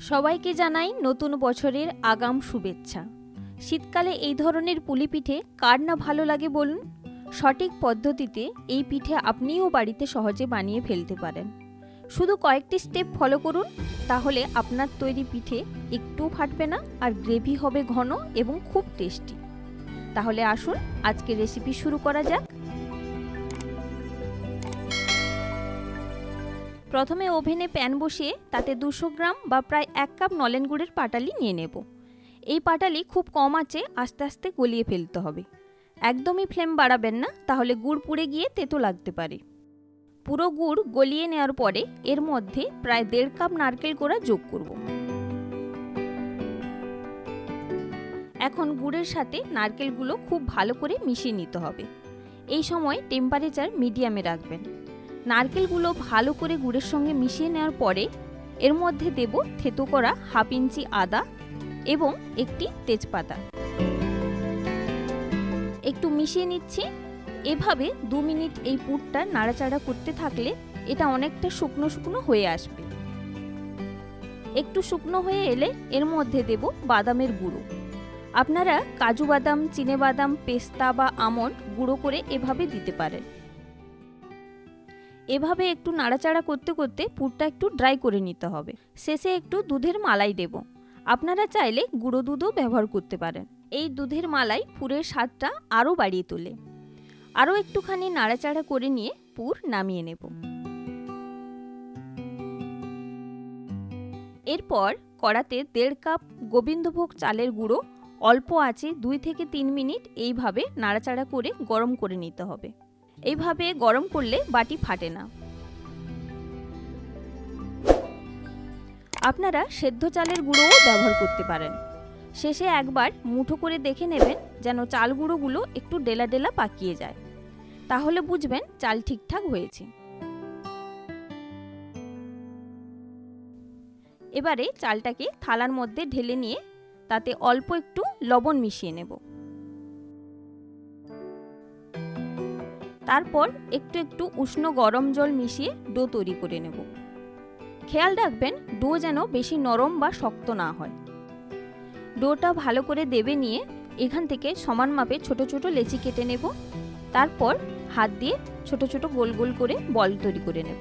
সবাইকে জানাই নতুন বছরের আগাম শুভেচ্ছা। শীতকালে এই ধরনের পুলি পিঠে কার না ভালো লাগে বলুন? সঠিক পদ্ধতিতে এই পিঠে আপনিও বাড়িতে সহজে বানিয়ে ফেলতে পারেন। শুধু কয়েকটি স্টেপ ফলো করুন, তাহলে আপনার তৈরি পিঠে একটুও ফাটবে না আর গ্রেভি হবে ঘন এবং খুব টেস্টি তাহলে আসুন আজকে রেসিপি শুরু করা যাক। প্রথমে ওভেনে প্যান বসিয়ে তাতে দুশো গ্রাম বা প্রায় এক কাপ নলেন গুড়ের পাটালি নিয়ে নেব। এই পাটালি খুব কম আঁচে আস্তে আস্তে গলিয়ে ফেলতে হবে। একদমই ফ্লেম বাড়াবেন না, তাহলে গুড় পুড়ে গিয়ে তেতো লাগতে পারে। পুরো গুড় গলিয়ে নেওয়ার পরে এর মধ্যে প্রায় দেড় কাপ নারকেল কোড়া যোগ করব। এখন গুড়ের সাথে নারকেলগুলো খুব ভালো করে মিশিয়ে নিতে হবে। এই সময় টেম্পারেচার মিডিয়ামে রাখবেন। নারকেলগুলো ভালো করে গুড়ের সঙ্গে মিশিয়ে নেওয়ার পরে এর মধ্যে দেব থেতো করা হাফ ইঞ্চি আদা এবং একটি তেজপাতা। একটু মিশিয়ে নিচ্ছি। এভাবে দু মিনিট এই পুরটা নাড়াচাড়া করতে থাকলে এটা অনেকটা শুকনো শুকনো হয়ে আসবে। একটু শুকনো হয়ে এলে এর মধ্যে দেব বাদামের গুঁড়ো। আপনারা কাজু বাদাম, চিনে বাদাম, পেস্তা বা আমন্ড গুঁড়ো করে এভাবে দিতে পারেন। এভাবে একটু নাড়াচাড়া করতে করতে পুরটা একটু ড্রাই করে নিতে হবে। শেষে একটু দুধের মালাই দেব। আপনারা চাইলে গুঁড়ো দুধও ব্যবহার করতে পারেন। এই দুধের মালাই পুরের স্বাদটা আরও বাড়িয়ে তোলে। আরও একটুখানি নাড়াচাড়া করে নিয়ে পুর নামিয়ে নেব। এরপর কড়াতে দেড় কাপ গোবিন্দভোগ চালের গুঁড়ো, অল্প আছে দুই থেকে তিন মিনিট এইভাবে নাড়াচাড়া করে গরম করে নিতে হবে। এইভাবে গরম করলে বাটি ফাটে না। আপনারা সেদ্ধ চালের গুঁড়োও ব্যবহার করতে পারেন। শেষে একবার মুঠো করে দেখে নেবেন যেন চাল গুঁড়োগুলো একটু ডেলা ডেলা পাকিয়ে যায়। তাহলে বুঝবেন চাল ঠিকঠাক হয়েছে। এবারে চালটাকে থালার মধ্যে ঢেলে নিয়ে তাতে অল্প একটু লবণ মিশিয়ে নেব। তারপর একটু একটু উষ্ণ গরম জল মিশিয়ে ডো তৈরি করে নেব। খেয়াল রাখবেন, ডো যেন বেশি নরম বা শক্ত না হয়। ডোটা ভালো করে দেবে নিয়ে এখান থেকে সমান মাপে ছোট ছোট লেচি কেটে নেব। তারপর হাত দিয়ে ছোট ছোট গোল গোল করে বল তৈরি করে নেব।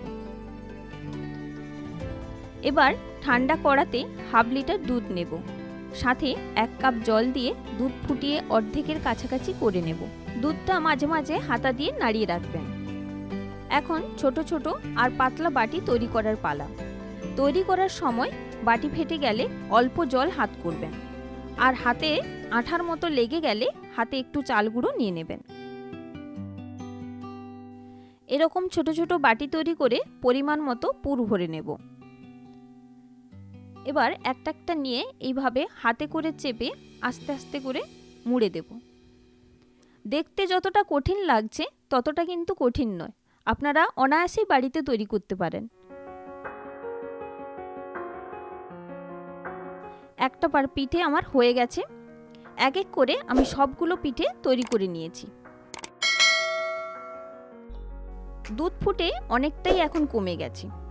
এবার ঠান্ডা কড়াতে হাফ লিটার দুধ নেব। সাথে এক কাপ জল দিয়ে দুধ ফুটিয়ে অর্ধেকের কাছাকাছি করে নেব। দুধটা মাঝে মাঝে হাতা দিয়ে নাড়িয়ে রাখবেন। এখন ছোট ছোট আর পাতলা বাটি তৈরি করার পালা। তৈরি করার সময় বাটি ফেটে গেলে অল্প জল হাত করবেন। আর হাতে আঠার মতো লেগে গেলে হাতে একটু চাল গুঁড়ো নিয়ে নেবেন। এরকম ছোট ছোট বাটি তৈরি করে পরিমাণ মতো পুর ভরে নেব। এবার একটা একটা নিয়ে এইভাবে হাতে করে চেপে আস্তে আস্তে করে মুড়ে দেব। দেখতে যতটা কঠিন লাগছে, ততটা কিন্তু কঠিন নয়। আপনারা অনায়াসেই বাড়িতে তৈরি করতে পারেন। একটা পার পিঠে আমার হয়ে গেছে। এক এক করে আমি সবগুলো পিঠে তৈরি করে নিয়েছি। দুধ ফুটে অনেকটাই এখন কমে গেছে।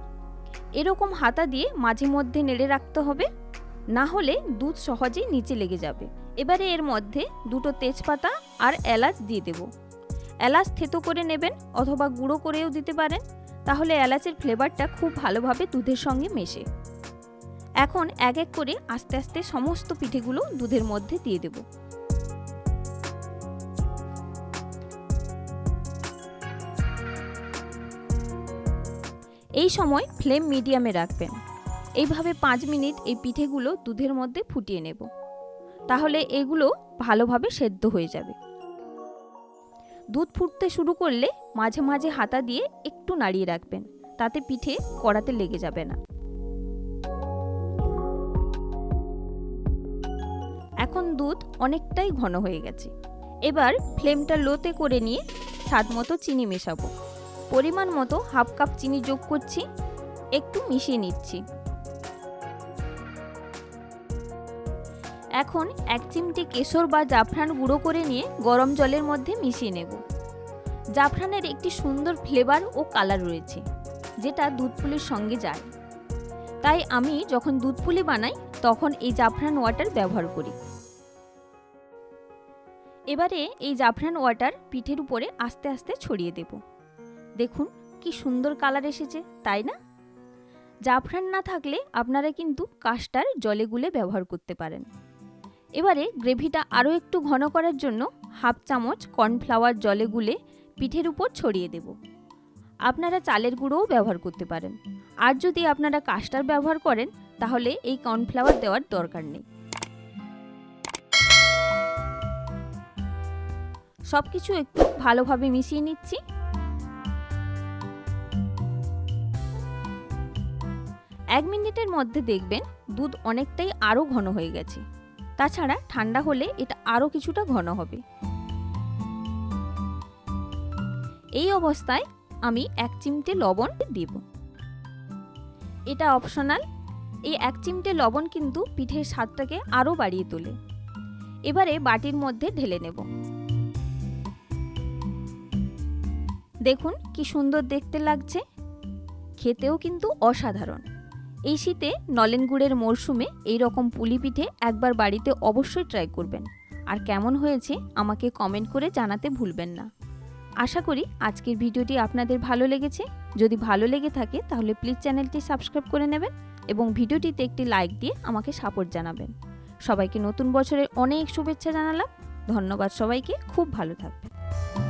এরকম হাতা দিয়ে মাঝে মধ্যে নেড়ে রাখতে হবে, না হলে দুধ সহজেই নিচে লেগে যাবে। এবারে এর মধ্যে দুটো তেজপাতা আর এলাচ দিয়ে দেব। এলাচ থেতো করে নেবেন অথবা গুঁড়ো করেও দিতে পারেন, তাহলে এলাচের ফ্লেভারটা খুব ভালোভাবে দুধের সঙ্গে মেশে। এখন এক এক করে আস্তে আস্তে সমস্ত পিঠেগুলো দুধের মধ্যে দিয়ে দেব। এই সময় ফ্লেম মিডিয়ামে রাখবেন। এইভাবে পাঁচ মিনিট এই পিঠেগুলো দুধের মধ্যে ফুটিয়ে নেব। তাহলে এগুলো ভালোভাবে সেদ্ধ হয়ে যাবে। দুধ ফুটতে শুরু করলে মাঝে মাঝে হাতা দিয়ে একটু নাড়িয়ে রাখবেন। তাতে পিঠে কড়াতে লেগে যাবে না। এখন দুধ অনেকটাই ঘন হয়ে গেছে। এবার ফ্লেমটা লোতে করে নিয়ে স্বাদ মতো চিনি মেশাবো। পরিমাণ মতো হাফ কাপ চিনি যোগ করছি, একটু মিশিয়ে নিচ্ছি। এখন এক চিমটি কেশর বা জাফরান গুঁড়ো করে নিয়ে গরম জলের মধ্যে মিশিয়ে নেব। জাফরানের একটি সুন্দর ফ্লেভার ও কালার রয়েছে, যেটা দুধ ফুলের সঙ্গে যায়। তাই আমি যখন দুধ পুলি বানাই, তখন এই জাফরান ওয়াটার ব্যবহার করি। এবারে এই জাফরান ওয়াটার পিঠের উপরে আস্তে আস্তে ছড়িয়ে দেব। দেখুন, কি সুন্দর কালার এসেছে, তাই না? জাফরান না থাকলে আপনারা কিন্তু কাস্টার জলে গুলে ব্যবহার করতে পারেন। এবারে গ্রেভিটা আরও একটু ঘন করার জন্য হাফ চামচ কর্নফ্লাওয়ার জলে গুলে পিঠের উপর ছড়িয়ে দেব। আপনারা চালের গুঁড়োও ব্যবহার করতে পারেন। আর যদি আপনারা কাস্টার ব্যবহার করেন, তাহলে এই কর্নফ্লাওয়ার দেওয়ার দরকার নেই। সব কিছু একটু ভালোভাবে মিশিয়ে নিচ্ছি। এক মিনিটের মধ্যে দেখবেন দুধ অনেকটাই আরও ঘন হয়ে গেছে। তাছাড়া ঠান্ডা হলে এটা আরও কিছুটা ঘন হবে। এই অবস্থায় আমি এক চিমটে লবণ দেব। এটা অপশনাল। এই এক চিমটে লবণ কিন্তু পিঠের স্বাদটাকে আরও বাড়িয়ে তোলে। এবারে বাটির মধ্যে ঢেলে নেব। দেখুন কি সুন্দর দেখতে লাগছে। খেতেও কিন্তু অসাধারণ। এই শীতে নলেন গুড়ের মরশুমে এই রকম পুলি পিঠে একবার বাড়িতে অবশ্যই ট্রাই করবেন। আর কেমন হয়েছে আমাকে কমেন্ট করে জানাতে ভুলবেন না। আশা করি আজকের ভিডিওটি আপনাদের ভালো লেগেছে। যদি ভালো লেগে থাকে তাহলে প্লিজ চ্যানেলটি সাবস্ক্রাইব করে নেবেন এবং ভিডিওটিতে একটি লাইক দিয়ে আমাকে সাপোর্ট জানাবেন। সবাইকে নতুন বছরের অনেক শুভেচ্ছা জানালাম। ধন্যবাদ সবাইকে। খুব ভালো থাকবেন।